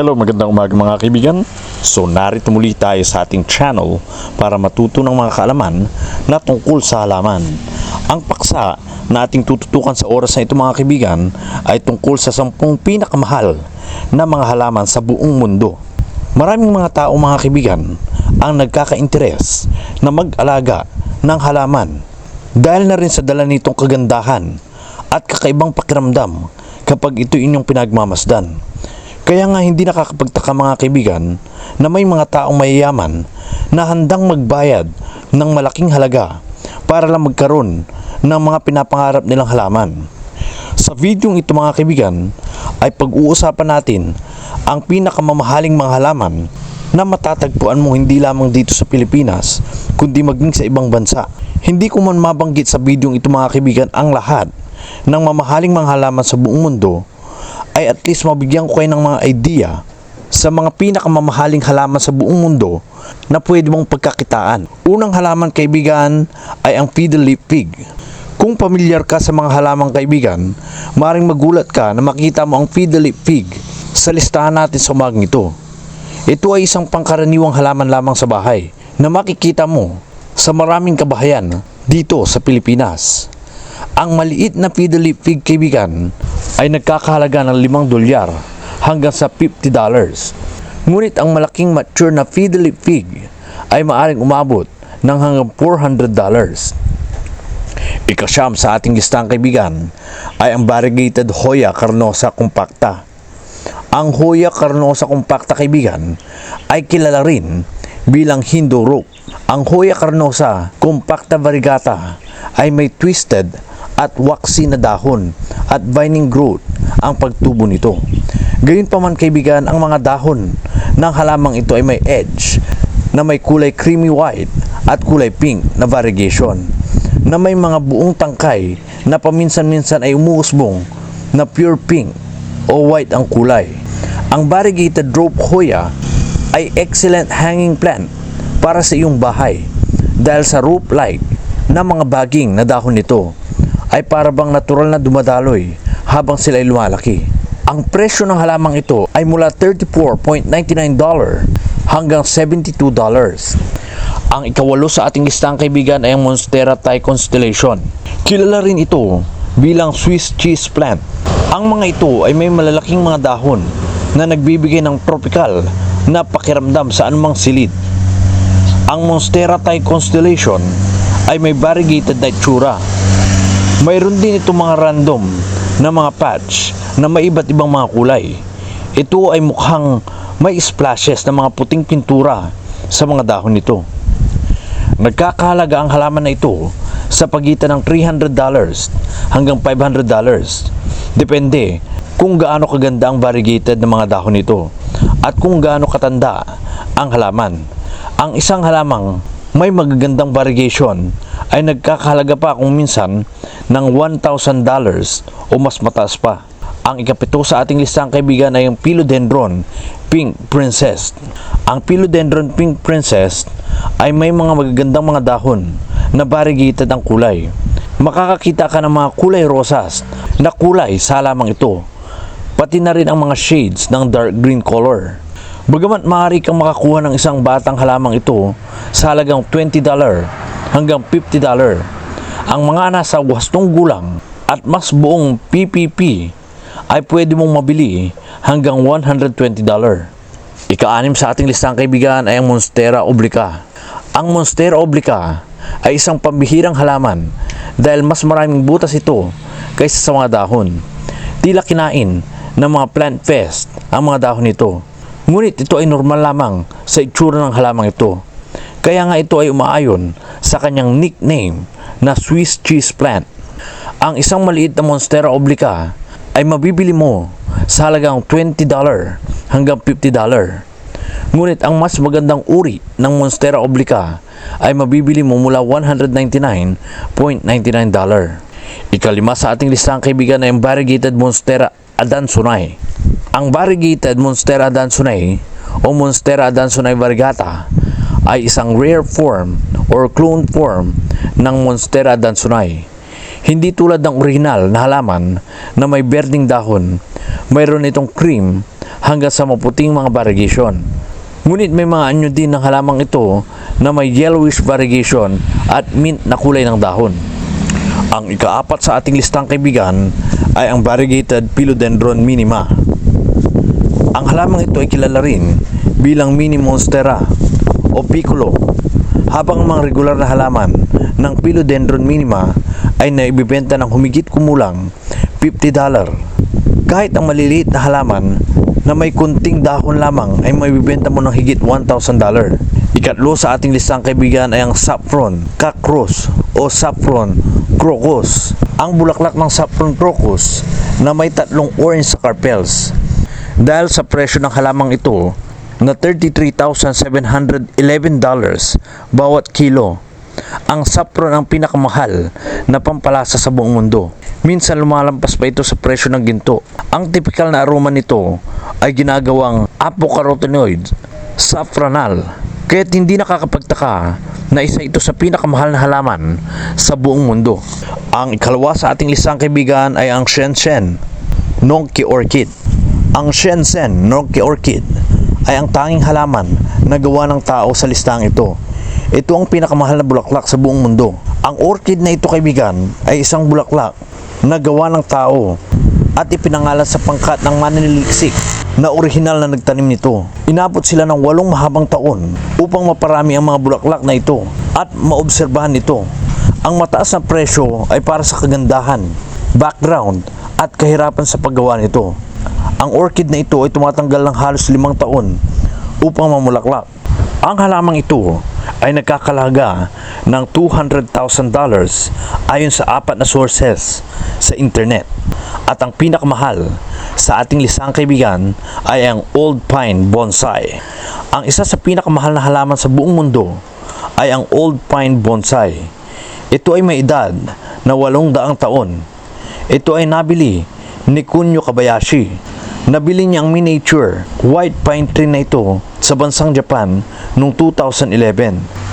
Hello, magandang umaga mga kaibigan. So narito muli tayo sa ating channel para matuto ng mga kaalaman na tungkol sa halaman. Ang paksa na ating tututukan sa oras na ito mga kaibigan ay tungkol sa sampung pinakamahal na mga halaman sa buong mundo. Maraming mga tao mga kaibigan ang nagkaka-interes na mag-alaga ng halaman dahil na rin sa dala nitong kagandahan at kakaibang pakiramdam kapag ito inyong pinagmamasdan. Kaya nga hindi nakakapagtaka mga kaibigan na may mga taong mayayaman na handang magbayad ng malaking halaga para lang magkaroon ng mga pinapangarap nilang halaman. Sa videong ito mga kaibigan ay pag-uusapan natin ang pinakamamahaling mga halaman na matatagpuan mo hindi lamang dito sa Pilipinas kundi maging sa ibang bansa. Hindi ko man mabanggit sa videong ito mga kaibigan ang lahat ng mamahaling mga halaman sa buong mundo ay at least mabigyan ko kayo ng mga idea sa mga pinakamamahaling halaman sa buong mundo na pwede mong pagkakitaan. Unang halaman kaibigan ay ang fiddle leaf pig. Kung pamilyar ka sa mga halamang kaibigan, maring magulat ka na makita mo ang fiddle leaf pig sa listahan natin sa umagang ito. Ito ay isang pangkaraniwang halaman lamang sa bahay na makikita mo sa maraming kabahayan dito sa Pilipinas. Ang maliit na fiddle leaf pig kaibigan ay nagkakahalaga ng 5 dolyar hanggang sa 50 dollars. Ngunit ang malaking mature na fiddle leaf pig ay maaring umabot ng hanggang 400 dollars. Ikasyam sa ating listang kaibigan ay ang variegated Hoya carnosa compacta. Ang Hoya carnosa compacta kaibigan ay kilala rin bilang Hindu rope. Ang Hoya carnosa compacta variegata ay may twisted at waxy na dahon at vining growth ang pagtubo nito. Gayunpaman kaibigan, ang mga dahon ng halamang ito ay may edge na may kulay creamy white at kulay pink na variegation na may mga buong tangkay na paminsan-minsan ay umuusbong na pure pink o white ang kulay. Ang variegated rope hoya ay excellent hanging plant para sa iyong bahay dahil sa rope-like na mga baging na dahon nito ay para bang natural na dumadaloy habang sila ay lumalaki. Ang presyo ng halamang ito ay mula $34.99 hanggang $72. Ang ikawalo sa ating listang kaibigan ay ang Monstera Thai Constellation. Kilala rin ito bilang Swiss cheese plant. Ang mga ito ay may malalaking mga dahon na nagbibigay ng tropical na pakiramdam sa anumang silid. Ang Monstera Thai Constellation ay may variegated na itsura mayroon din ito mga random na mga patch na may iba't ibang mga kulay. Ito ay mukhang may splashes na mga puting pintura sa mga dahon nito. Nagkakahalaga ang halaman na ito sa pagitan ng $300 hanggang $500. Depende kung gaano kaganda ang variegated na mga dahon nito at kung gaano katanda ang halaman. Ang isang halamang may magagandang variegation ay nagkakahalaga pa kung minsan ng $1,000 o mas mataas pa. Ang ikapito sa ating listang kaibigan ay ang Philodendron Pink Princess. Ang Philodendron Pink Princess ay may mga magagandang mga dahon na variegated ang kulay. Makakakita ka ng mga kulay rosas na kulay sa lamang ito. Pati na rin ang mga shades ng dark green color. Bagamat maaari kang makakuha ng isang batang halamang ito sa halagang $20 hanggang $50. Ang mga nasa wastong gulang at mas buong PPP ay pwede mong mabili hanggang $120. Ika-anim sa ating listang kaibigan ay ang Monstera oblica. Ang Monstera oblica ay isang pambihirang halaman dahil mas maraming butas ito kaysa sa mga dahon. Tila kinain ng mga plant pest ang mga dahon nito. Ngunit ito ay normal lamang sa itsura ng halamang ito. Kaya nga ito ay umaayon sa kanyang nickname na Swiss cheese plant. Ang isang maliit na Monstera oblica ay mabibili mo sa halagang $20 hanggang $50. Ngunit ang mas magandang uri ng Monstera oblica ay mabibili mo mula $199.99. Ikalima sa ating listahan kaibigan ay ang variegated Monstera adansonai. Ang variegated Monstera adansonai o Monstera adansonai variegata ay isang rare form or clone form ng Monstera adansonai. Hindi tulad ng original na halaman na may berding dahon, mayroon itong cream hanggang sa maputing mga variegation. Ngunit may mga anyo din ng halamang ito na may yellowish variegation at mint na kulay ng dahon. Ang ikaapat sa ating listang kaibigan ay ang variegated Philodendron minima. Ang halamang ito ay kilala rin bilang mini monstera o piccolo habang ang mga regular na halaman ng Philodendron minima ay naibibenta ng humigit kumulang $50. Kahit ang maliliit na halaman na may kunting dahon lamang ay maibibenta mo ng higit $1,000. Ikatlo sa ating listang kaibigan ay ang saffron cactus o saffron crocus. Ang bulaklak ng saffron crocus na may tatlong orange carpels. Dahil sa presyo ng halamang ito na $33,711 bawat kilo, ang saffron ang pinakamahal na pampalasa sa buong mundo. Minsan lumalampas pa ito sa presyo ng ginto. Ang typical na aroma nito ay ginagawang apocarotenoid, saffronal. Kaya't hindi nakakapagtaka na isa ito sa pinakamahal na halaman sa buong mundo. Ang ikalawa sa ating listang kaibigan ay ang Shenzhen Nongki Orchid. Ang Shenzhen Nongki Orchid ay ang tanging halaman na gawa ng tao sa listang ito. Ito ang pinakamahal na bulaklak sa buong mundo. Ang orchid na ito kaibigan ay isang bulaklak na gawa ng tao at ipinangalan sa pangkat ng mananiliksik na orihinal na nagtanim nito. Inabot sila ng walong mahabang taon upang maparami ang mga bulaklak na ito at maobserbahan ito. Ang mataas na presyo ay para sa kagandahan, background at kahirapan sa paggawa nito. Ang orchid na ito ay tumatanggal ng halos limang taon upang mamulaklak. Ang halamang ito ay nagkakalaga ng $200,000 ayon sa apat na sources sa internet. At ang pinakamahal sa ating lisang kaibigan ay ang Old Pine Bonsai. Ang isa sa pinakamahal na halaman sa buong mundo ay ang Old Pine Bonsai. Ito ay may edad na walong daang taon. Ito ay nabili ni Kunyo Kabayashi. Nabili niya ang miniature white pine tree na ito sa bansang Japan noong 2011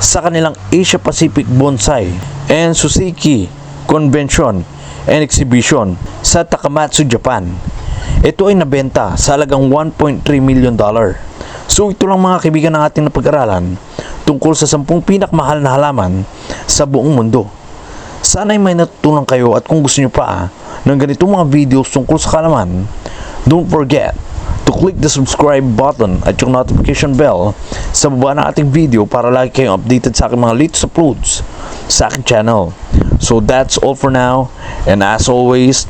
sa kanilang Asia Pacific Bonsai and Suzuki Convention and Exhibition sa Takamatsu, Japan. Ito ay nabenta sa halagang 1.3 million dollar. So ito lang mga kaibigan ng ating napag-aralan tungkol sa 10 pinakmahal na halaman sa buong mundo. Sana ay may natutunan kayo at kung gusto nyo pa ng ganitong mga videos tungkol sa kalaman, don't forget to click the subscribe button at yung notification bell sa baba ng ating video para lagi kayong updated sa aking mga latest uploads sa aking channel. So that's all for now and as always,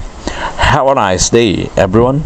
have a nice day everyone.